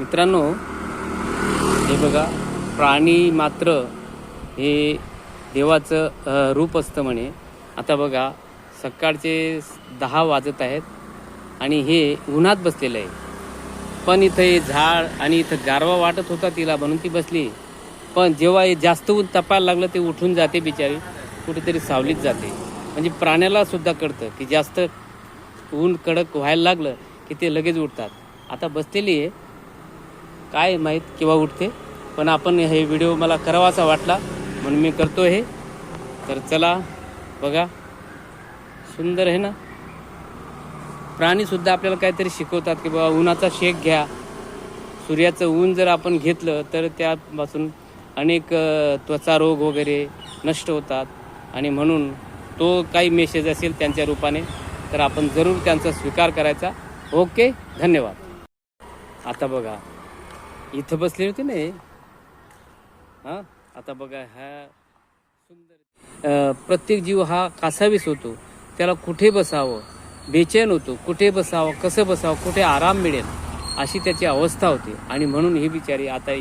मित्रांनो हे बघा प्राणी मात्र हे देवाचं रूप असतं म्हणे. आता बघा सकाळचे दहा वाजत आहेत आणि हे उन्हात बसलेलं आहे. पण इथं हे झाड आणि इथं गारवा वाटत होता तिला म्हणून ती बसली. पण जेव्हा हे जास्त ऊन तपायला लागलं ते उठून जाते बिचारी. कुठेतरी सावलीत जाते. म्हणजे प्राण्याला सुद्धा कळतं की जास्त ऊन कडक व्हायला लागलं की ते लगेच उठतात. आता बसलेली आहे. काय माहीत किंवा उठते पण आपण हे व्हिडिओ मला करावासा वाटला म्हणून मी करतो हे. तर चला बघा. सुंदर आहे ना? प्राणीसुद्धा आपल्याला काहीतरी शिकवतात की बाबा उन्हाचा शेक घ्या. सूर्याचं ऊन जर आपण घेतलं तर त्यापासून अनेक त्वचा रोग वगैरे नष्ट होतात. आणि म्हणून तो काही मेसेज असेल त्यांच्या रूपाने तर आपण जरूर त्यांचा स्वीकार करायचा. ओके धन्यवाद. आता बघा. इथं बसले होती ना हां. हा? आता बघा ह्या सुंदर प्रत्येक जीव हा कासावीस होतो. त्याला कुठे बसावं? बेचैन होतो. कुठे बसावं? कसं बसावं? कुठे आराम मिळेल? अशी त्याची अवस्था होती. आणि म्हणून ही बिचारी आता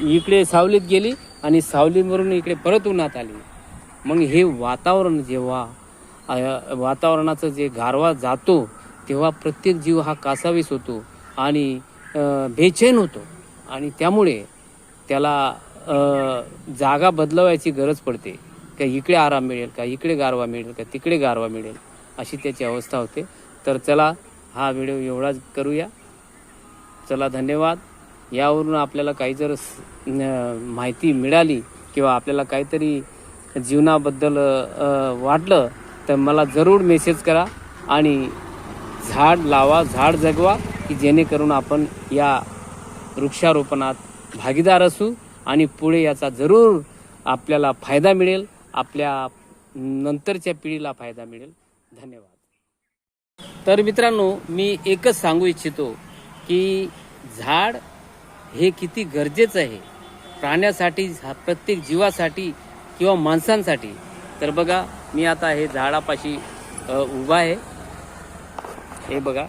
इकडे सावलीत गेली आणि सावलीवरून इकडे परत उन्हात आली. मग हे वातावरण जेव्हा वातावरणाचं जे गारवा जातो तेव्हा प्रत्येक जीव हा कासावीस होतो आणि बेचैन होतो. आणि त्यामुळे त्याला जागा बदलवायची गरज पडते. का इकडे आराम मिळेल का इकडे गारवा मिळेल का तिकडे गारवा मिळेल अशी त्याची अवस्था होते. तर चला हा व्हिडिओ एवढाच करूया. चला धन्यवाद. यावरून आपल्याला काही जर माहिती मिळाली किंवा आपल्याला काहीतरी जीवनाबद्दल वाटलं तर मला जरूर मेसेज करा आणि झाड लावा झाड जगवा की जेणेकरून आपण या वृक्षारोपणात भागीदार असू आणि पुढे याचा जरूर आपल्याला फायदा मिळेल आपल्या नंतरच्या पिढीला फायदा मिळेल. धन्यवाद. तर मित्रांनो मी एकच सांगू इच्छितो की झाड हे किती गरजेचं आहे. प्राण्यासाठी प्रत्येक जीवासाठी किंवा माणसांसाठी. तर बघा मी आता हे झाडापाशी उभा आहे. हे बघा.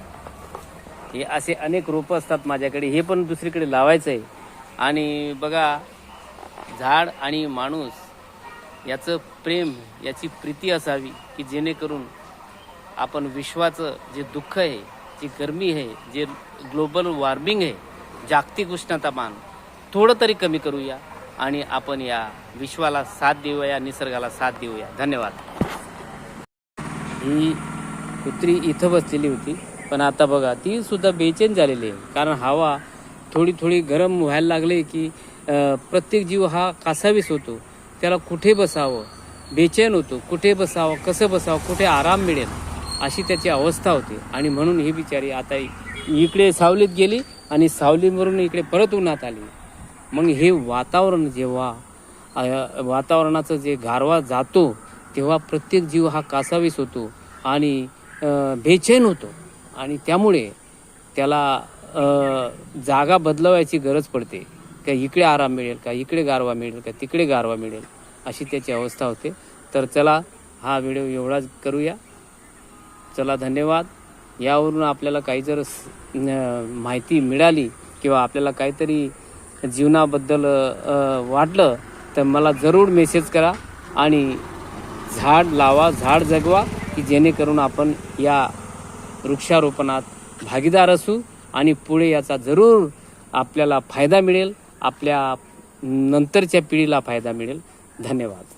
हे असे अनेक रोपं असतात माझ्याकडे. हे पण दुसरीकडे लावायचं आहे आणि बघा झाड आणि माणूस याचं प्रेम याची प्रीती असावी की जेणेकरून आपण विश्वाचं जे दुःख आहे जी गरमी आहे जे ग्लोबल वॉर्मिंग आहे जागतिक उष्णतामान थोडं तरी कमी करूया आणि आपण या विश्वाला साथ देऊया निसर्गाला साथ देऊया. धन्यवाद. ही कुत्री इथं बसलेली होती. पण आता बघा ती सुद्धा बेचैन झालेली आहे. कारण हवा थोडी थोडी गरम व्हायला लागली की प्रत्येक जीव हा कासावीस होतो. त्याला कुठे बसावं? बेचैन होतो. कुठे बसावं? कसं बसावं? कुठे आराम मिळेल? अशी त्याची अवस्था होती. आणि म्हणून ही बिचारी आता इकडे सावलीत गेली आणि सावलीवरून इकडे परत उन्हात आली. मग हे वातावरण जेव्हा वातावरणाचं जे गारवा जातो तेव्हा प्रत्येक जीव हा कासावीस होतो आणि बेचैन होतो. आणि त्यामुळे त्याला जागा बदलवायची गरज पडते. का इकडे आराम मिळेल का इकडे गारवा मिळेल का तिकडे गारवा मिळेल अशी त्याची अवस्था होते. तर चला हा व्हिडिओ एवढाच करूया. चला धन्यवाद. यावरून आपल्याला काही जर माहिती मिळाली किंवा आपल्याला काहीतरी जीवनाबद्दल वाटलं तर मला जरूर मेसेज करा आणि झाड लावा झाड जगवा की जेणेकरून आपण या वृक्षारोपणात भागीदार असू आणि पुढे याचा जरूर आपल्याला फायदा मिळेल आपल्या नंतरच्या पिढीला फायदा मिळेल. धन्यवाद.